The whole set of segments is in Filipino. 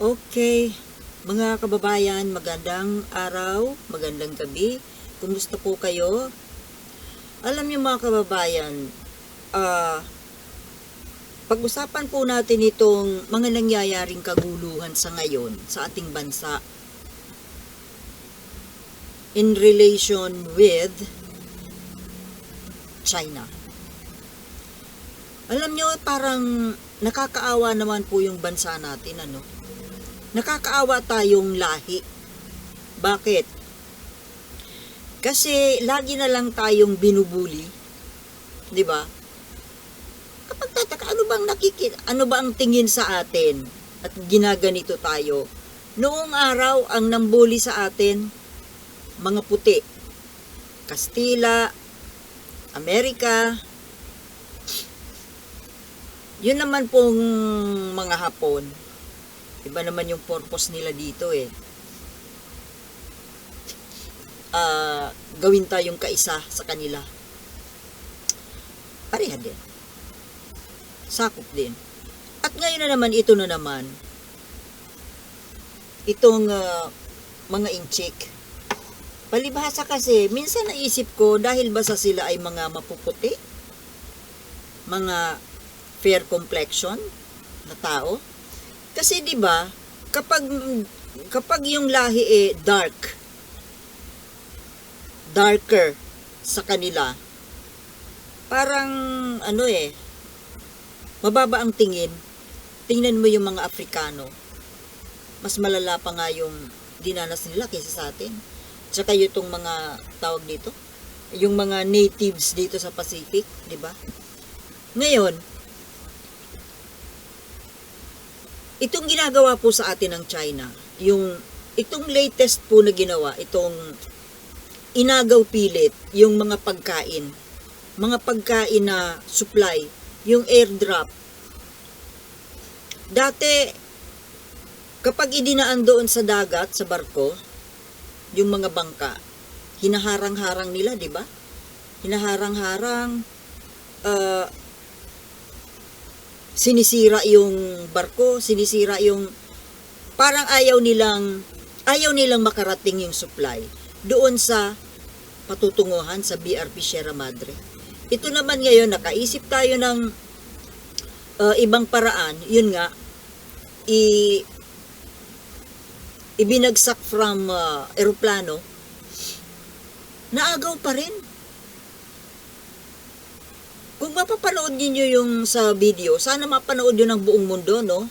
Okay, mga kababayan, magandang araw, magandang gabi. Kumusta po kayo? Alam niyo mga kababayan, ah pag-usapan po natin itong mga nangyayaring kaguluhan sa ngayon sa ating bansa in relation with China. Alam nyo, parang nakakaawa naman po yung bansa natin, ano? Nakakaawa tayong lahi. Bakit? Kasi lagi na lang tayong binubuli. 'Di ba? Kapag tataka, ano bang nakikita, ano ba ang tingin sa atin at ginaganito tayo? Noong araw, ang nambuli sa atin, mga puti. Kastila, Amerika, yun naman pong mga Hapon. Iba naman yung purpose nila dito eh. Ah, gawin tayong kaisa sa kanila. Pareha din. Sakop din. At ngayon na naman, ito na naman. Itong ah, mga inchik. Palibhasa kasi, minsan naisip ko, dahil ba sa sila ay mga mapuputi? Mga fair complexion na tao? Kasi 'di ba, kapag kapag yung lahi eh dark, darker sa kanila, parang ano eh, mababa ang tingin. Tingnan mo yung mga Afrikano. Mas malala pa nga yung dinanas nila kaysa sa atin. Tsaka yung mga tawag dito, yung mga natives dito sa Pacific, di ba? Ngayon, itong ginagawa po sa atin ng China, yung itong latest po na ginawa, itong inagaw pilit, yung mga pagkain, mga pagkain na supply, yung airdrop. Dati, kapag idinaan doon sa dagat, sa barko, yung mga bangka, hinaharang-harang nila, di ba? Hinaharang-harang, ah, sinisira yung barko, sinisira yung parang ayaw nilang ayaw nilang makarating yung supply doon sa patutunguhan sa BRP Sierra Madre. Ito naman ngayon nakaisip tayo ng uh, ibang paraan, yun nga i ibinagsak from uh, eroplano. Naagaw pa rin kung mapapanood niyo yung sa video, sana mapanood yun ng buong mundo, no?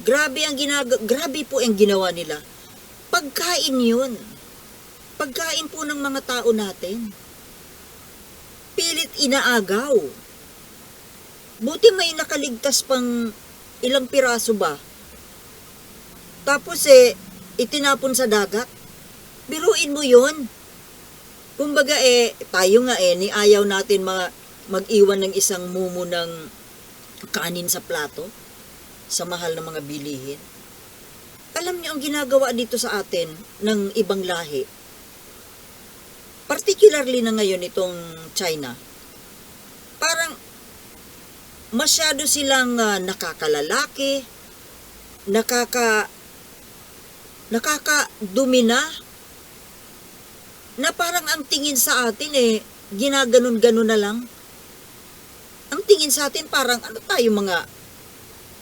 Grabe ang ginag grabe po ang ginawa nila. Pagkain yun. Pagkain po ng mga tao natin. Pilit inaagaw. Buti may nakaligtas pang ilang piraso ba? Tapos eh, itinapon sa dagat. Biruin mo yun. Kumbaga eh, tayo nga eh, ni ayaw natin mga mag-iwan ng isang mumo ng kanin sa plato sa mahal ng mga bilihin. Alam niyo ang ginagawa dito sa atin ng ibang lahi. Particularly na ngayon itong China. Parang masyado silang ah, nakakalalaki, nakaka nakakadumi na na parang ang tingin sa atin eh, ginaganon-ganon na lang. Ang tingin sa atin parang ano tayo mga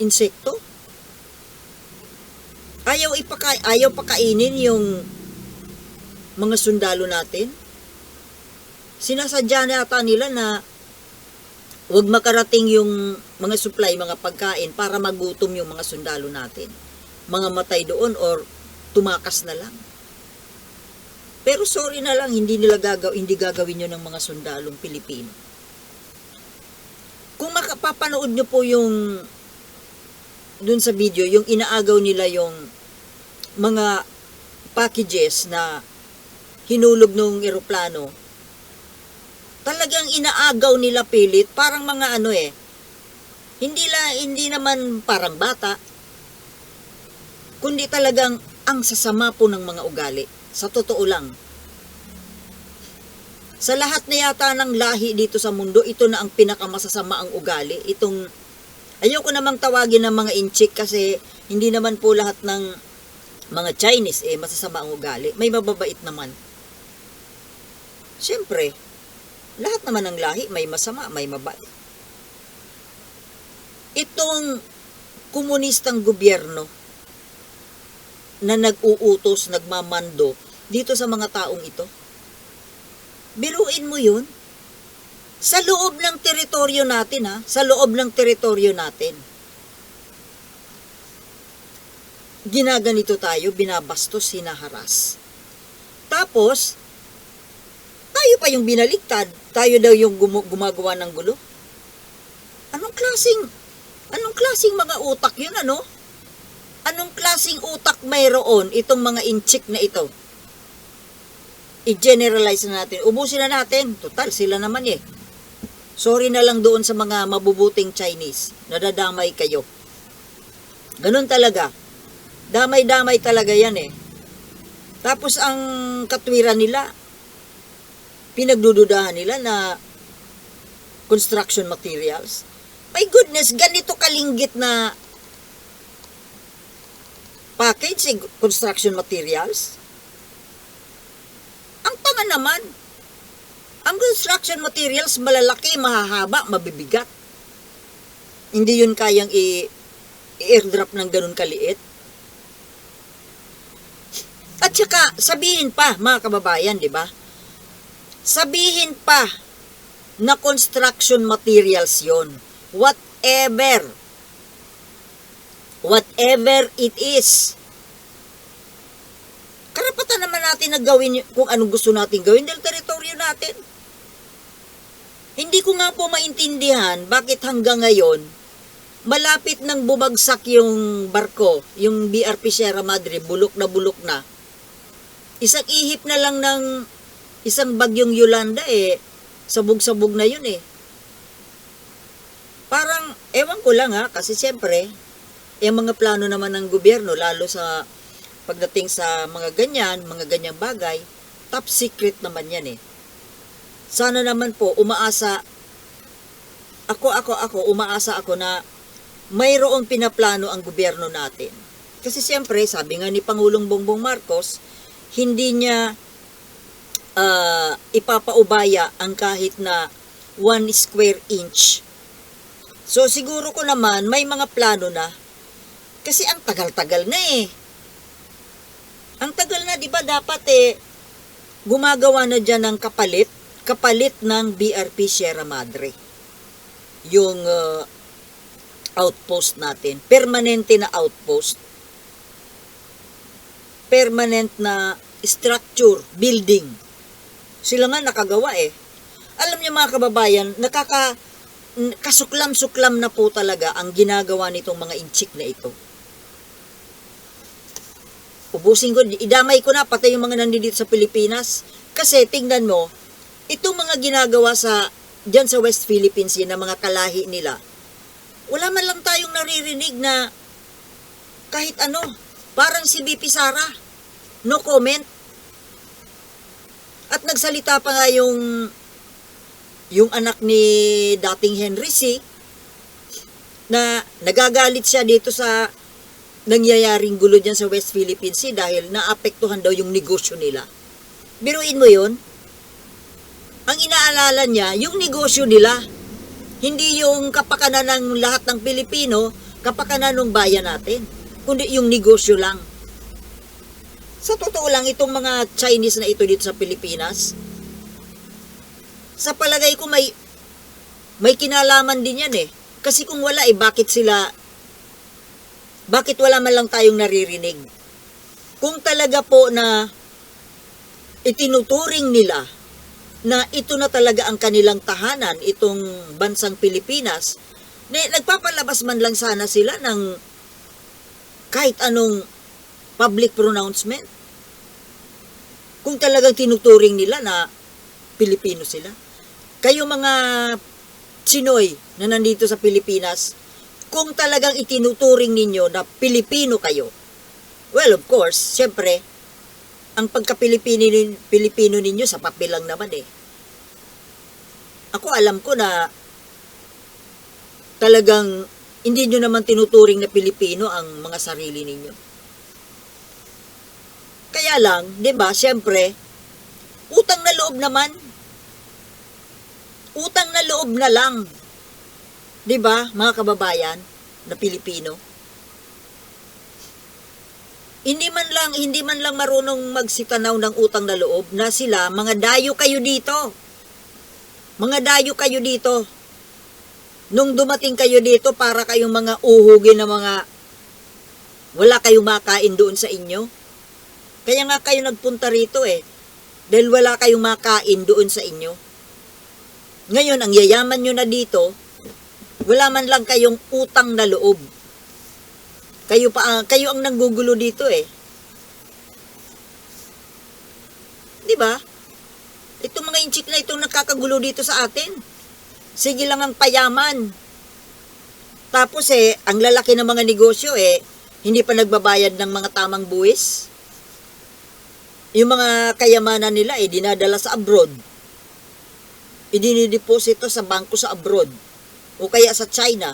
insekto. Ayaw ipaka ayaw pakainin yung mga sundalo natin. Sinasadya na nila na wag makarating yung mga supply, mga pagkain para magutom yung mga sundalo natin. Mga matay doon or tumakas na lang. Pero sorry na lang, hindi nila gagaw, hindi gagawin yun ng mga sundalong Pilipino. Kung makapapanood nyo po yung dun sa video, yung inaagaw nila yung mga packages na hinulog nung eroplano, talagang inaagaw nila pilit, parang mga ano eh, hindi la, hindi naman parang bata, kundi talagang ang sasama po ng mga ugali. Sa totoo lang. Sa lahat na yata ng lahi dito sa mundo, ito na ang pinakamasasama ang ugali. Itong Ayoko namang tawagin ng mga inchik kasi hindi naman po lahat ng mga Chinese eh masasama ang ugali. May mababait naman. Siyempre, lahat naman ng lahi may masama, may mabait. Itong komunistang gobyerno na nag-uutos, nagmamando dito sa mga taong ito. Biruin mo yun. Sa loob ng teritoryo natin ha, sa loob ng teritoryo natin. Ginaganito tayo, binabastos, hinaharas. Tapos, tayo pa yung binaligtad, tayo daw yung gumu- gumagawa ng gulo. Anong klasing, anong klasing mga utak yun ano? Anong klasing utak mayroon itong mga inchik na ito? I-generalize na natin. Ubusin na natin. Total, sila naman eh. Sorry na lang doon sa mga mabubuting Chinese. Nadadamay kayo. Ganun talaga. Damay-damay talaga yan eh. Tapos ang katwiran nila, pinagdududahan nila na construction materials. My goodness, ganito kalinggit na package eh, construction materials. Naman. Ang construction materials malalaki, mahahaba, mabibigat. Hindi yun kayang i-airdrop ng ganun kaliit. At saka, sabihin pa, mga kababayan, di ba? Sabihin pa na construction materials yon Whatever. Whatever it is. Karapatan naman natin na gawin kung anong gusto natin gawin dahil teritoryo natin. Hindi ko nga po maintindihan bakit hanggang ngayon malapit nang bumagsak yung barko, yung BRP Sierra Madre, bulok na bulok na. Isang ihip na lang ng isang bagyong Yolanda eh, sabog-sabog na yun eh. Parang, ewan ko lang ha, kasi siyempre, yung mga plano naman ng gobyerno, lalo sa pagdating sa mga ganyan, mga ganyang bagay, top secret naman yan eh. Sana naman po, umaasa, ako, ako, ako, umaasa ako na mayroong pinaplano ang gobyerno natin. Kasi siyempre, sabi nga ni Pangulong Bongbong Marcos, hindi niya ah, ipapaubaya ang kahit na one square inch. So siguro ko naman may mga plano na kasi ang tagal-tagal na eh. Ang tagal na 'di ba dapat eh gumagawa na diyan ng kapalit, kapalit ng BRP Sierra Madre. Yung ah, outpost natin, permanente na outpost. Permanent na structure, building. Sila nga nakagawa eh. Alam niyo mga kababayan, nakaka kasuklam-suklam na po talaga ang ginagawa nitong mga inchik na ito. Ubusin ko, idamay ko na pati yung mga nandito sa Pilipinas. Kasi tingnan mo, itong mga ginagawa sa diyan sa West Philippines yun, na mga kalahi nila, wala man lang tayong naririnig na kahit ano, parang si BP Sara, no comment. At nagsalita pa nga yung yung anak ni dating Henry C na nagagalit siya dito sa nangyayaring gulo dyan sa West Philippine Sea dahil naapektuhan daw yung negosyo nila. Biruin mo yun? Ang inaalala niya, yung negosyo nila. Hindi yung kapakanan ng lahat ng Pilipino, kapakanan ng bayan natin. Kundi yung negosyo lang. Sa totoo lang, itong mga Chinese na ito dito sa Pilipinas, sa palagay ko may may kinalaman din yan eh. Kasi kung wala eh, bakit sila bakit wala man lang tayong naririnig? Kung talaga po na itinuturing nila na ito na talaga ang kanilang tahanan, itong bansang Pilipinas, na nagpapalabas man lang sana sila ng kahit anong public pronouncement. Kung talagang tinuturing nila na Pilipino sila. Kayo mga Chinoy na nandito sa Pilipinas, kung talagang itinuturing ninyo na Pilipino kayo, well, of course, syempre, ang pagka-Pilipino Pilipino ninyo sa papel lang naman eh. Ako alam ko na talagang Hindi nyo naman tinuturing na Pilipino ang mga sarili ninyo. Kaya lang, di ba, siyempre, utang na loob naman. Utang na loob na lang. Di ba, mga kababayan na Pilipino? Hindi man lang, hindi man lang marunong magsitanaw ng utang na loob na sila, mga dayo kayo dito. Mga dayo kayo dito. Nung dumating kayo dito, para kayong mga uhugin na mga wala kayong makain doon sa inyo. Kaya nga kayo nagpunta rito eh. Dahil wala kayong makain doon sa inyo. Ngayon, ang yayaman nyo na dito, wala man lang kayong utang na loob. Kayo pa ang- kayo ang nanggugulo dito eh. 'Di ba? Itong mga inchik na itong nakakagulo dito sa atin. Sige lang ang payaman. Tapos eh, ang lalaki ng mga negosyo eh, hindi pa nagbabayad ng mga tamang buwis. Yung mga kayamanan nila eh, dinadala sa abroad. Idinideposito sa bangko sa abroad. O kaya sa China.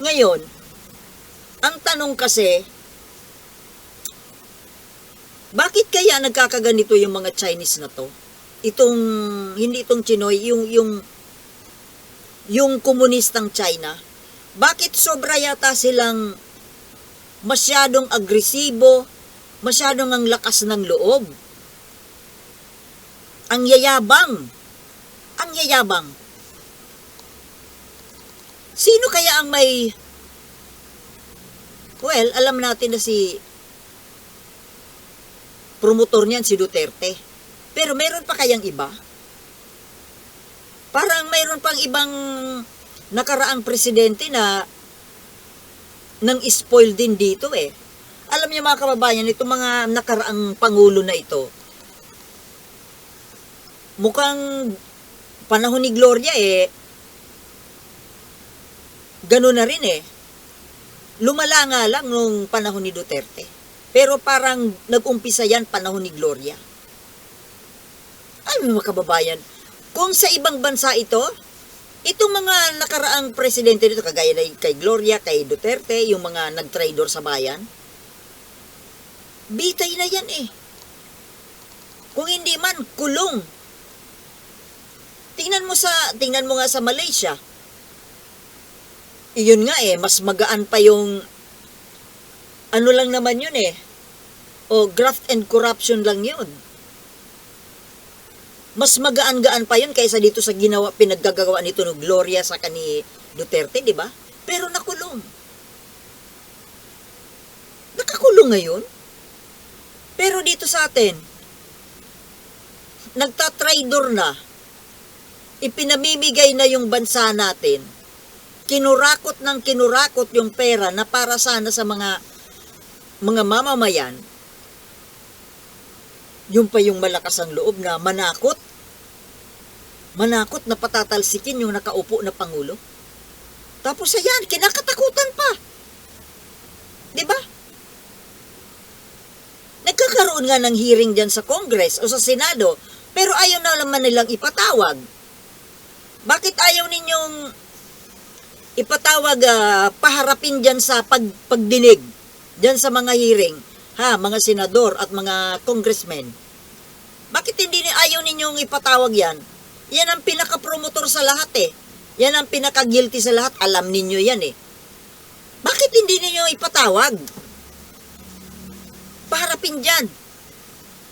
Ngayon, ang tanong kasi, bakit kaya nagkakaganito yung mga Chinese na to? Itong, hindi itong Chinoy, yung, yung, yung komunistang China. Bakit sobra yata silang masyadong agresibo, masyadong ang lakas ng loob? Ang yayabang. Ang yayabang. Sino kaya ang may... Well, alam natin na si promotor niyan si Duterte. Pero meron pa kayang iba? Parang mayroon pang ibang nakaraang presidente na nang spoil din dito eh. Alam niyo mga kababayan, itong mga nakaraang pangulo na ito, mukhang panahon ni Gloria eh, Ganun na rin eh. Lumala nga lang nung panahon ni Duterte. Pero parang nag-umpisa yan panahon ni Gloria. Ay, mga kababayan, kung sa ibang bansa ito, itong mga nakaraang presidente dito, kagaya na kay Gloria, kay Duterte, yung mga nag-traidor sa bayan, bitay na yan eh. Kung hindi man, kulong. Tingnan mo sa, tingnan mo nga sa Malaysia, iyon nga eh, mas magaan pa yung ano lang naman yun eh. O graft and corruption lang yun. Mas magaan-gaan pa yun kaysa dito sa ginawa, pinaggagawa nito no Gloria sa kani Duterte, di ba? Pero nakulong. Nakakulong ngayon. Pero dito sa atin, nagtatraidor na, ipinamimigay na yung bansa natin, kinurakot ng kinurakot yung pera na para sana sa mga mga mamamayan, yung pa yung malakas ang loob na manakot, manakot na patatalsikin yung nakaupo na Pangulo. Tapos ayan, kinakatakutan pa. Di ba? Nagkakaroon nga ng hearing dyan sa Congress o sa Senado, pero ayaw na naman nilang ipatawag. Bakit ayaw ninyong ipatawag ah, paharapin diyan sa pag, pagdinig? Diyan sa mga hearing ha mga senador at mga congressmen. Bakit hindi ni ayaw ninyong ipatawag yan? Yan ang pinaka-promotor sa lahat eh. Yan ang pinaka-guilty sa lahat. Alam ninyo yan eh. Bakit hindi ninyo ipatawag? Paharapin diyan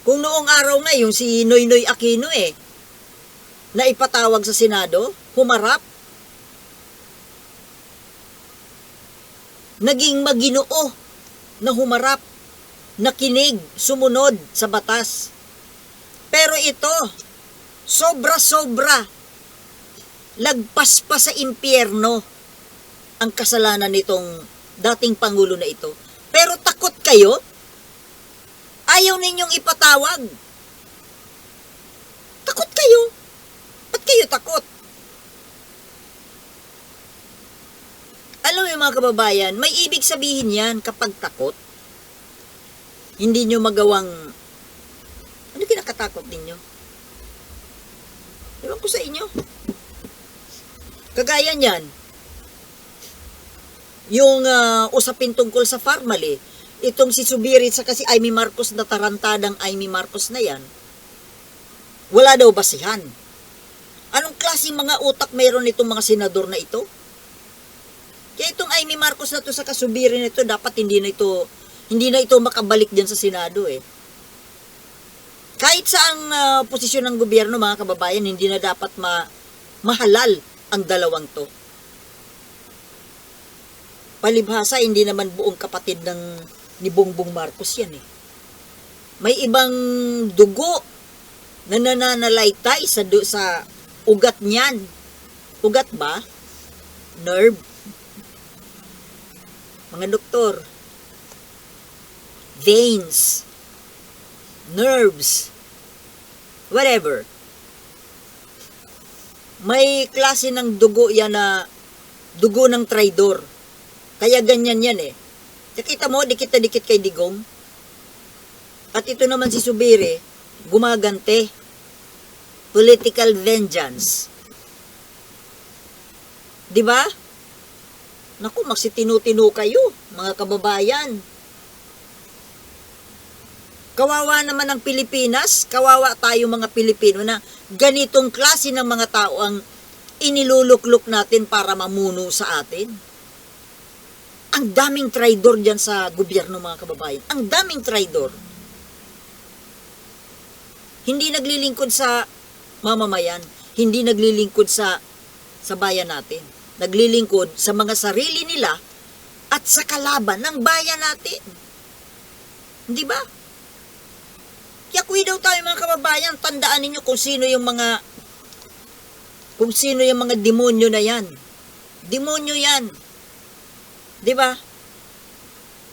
kung noong araw nga yung si Noynoy Aquino eh na ipatawag sa Senado humarap naging maginoo na humarap, nakinig, sumunod sa batas. Pero ito, sobra-sobra, lagpas pa sa impyerno ang kasalanan nitong dating Pangulo na ito. Pero takot kayo? Ayaw ninyong ipatawag. Takot kayo? Kayo takot? Alam mo mga kababayan, may ibig sabihin yan kapag takot. Hindi nyo magawang... Ano kinakatakot ninyo? Ewan ko sa inyo. Kagaya niyan, yung ah, usapin tungkol sa Farmally, itong si Subirit sa kasi Amy Marcos na tarantadang Amy Marcos na yan, wala daw basihan. Anong klaseng mga utak mayroon itong mga senador na ito? Kaya itong Amy Marcos na to sa kasubirin nito, dapat hindi na ito, hindi na ito makabalik dyan sa Senado eh. Kahit sa ang ah, posisyon ng gobyerno, mga kababayan, hindi na dapat ma mahalal ang dalawang to. Palibhasa, hindi naman buong kapatid ng ni Bongbong Marcos yan eh. May ibang dugo na nananalaytay sa, sa ugat niyan. Ugat ba? Nerve. Mga doktor. Veins. Nerves. Whatever. May klase ng dugo yan na dugo ng traidor. Kaya ganyan yan eh. Nakita mo, dikit na dikit kay Digong. At ito naman si Subiri, gumagante. Political vengeance. Di ba? Naku, magsitinu-tinu kayo, mga kababayan. Kawawa naman ang Pilipinas, kawawa tayo mga Pilipino na ganitong klase ng mga tao ang inilulukluk natin para mamuno sa atin. Ang daming traidor dyan sa gobyerno mga kababayan. Ang daming traidor. Hindi naglilingkod sa mamamayan. Hindi naglilingkod sa sa bayan natin. Naglilingkod sa mga sarili nila at sa kalaban ng bayan natin. Hindi ba? Kaya kuwi daw tayo mga kababayan, tandaan ninyo kung sino yung mga kung sino yung mga demonyo na yan. Demonyo yan. 'Di ba?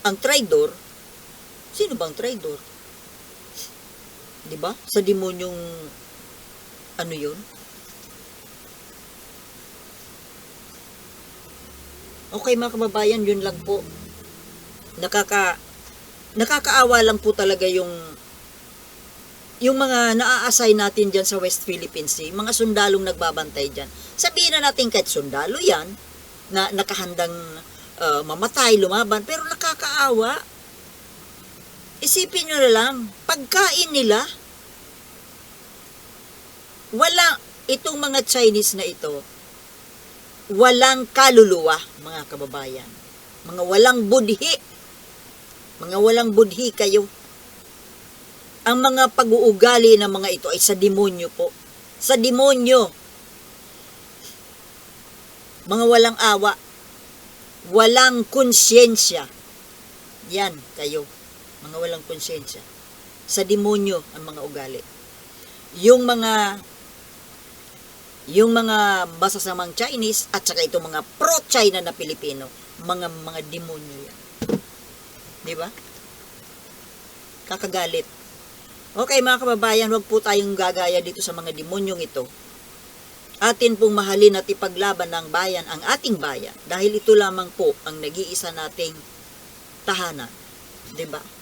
Ang traidor, sino bang traidor? 'Di ba? Sa demonyong ano 'yun? Okay mga kababayan, yun lang po. Nakaka nakakaawa lang po talaga yung yung mga naa-assign natin dyan sa West Philippine Sea, mga sundalong nagbabantay dyan. Sabihin na natin kahit sundalo yan, na nakahandang uh, mamatay, lumaban, pero nakakaawa. Isipin nyo na lang, pagkain nila, wala, itong mga Chinese na ito, walang kaluluwa, mga kababayan. Mga walang budhi. Mga walang budhi kayo. Ang mga pag-uugali ng mga ito ay sa demonyo po. Sa demonyo. Mga walang awa. Walang konsyensya. Yan, kayo. Mga walang konsyensya. Sa demonyo ang mga ugali. Yung mga yung mga masasamang Chinese at saka itong mga pro-China na Pilipino, mga mga demonyo yan. Di ba? Kakagalit. Okay mga kababayan, huwag po tayong gagaya dito sa mga demonyong ito. Atin pong mahalin at ipaglaban ng bayan ang ating bayan dahil ito lamang po ang nag-iisa nating tahanan. 'Di ba?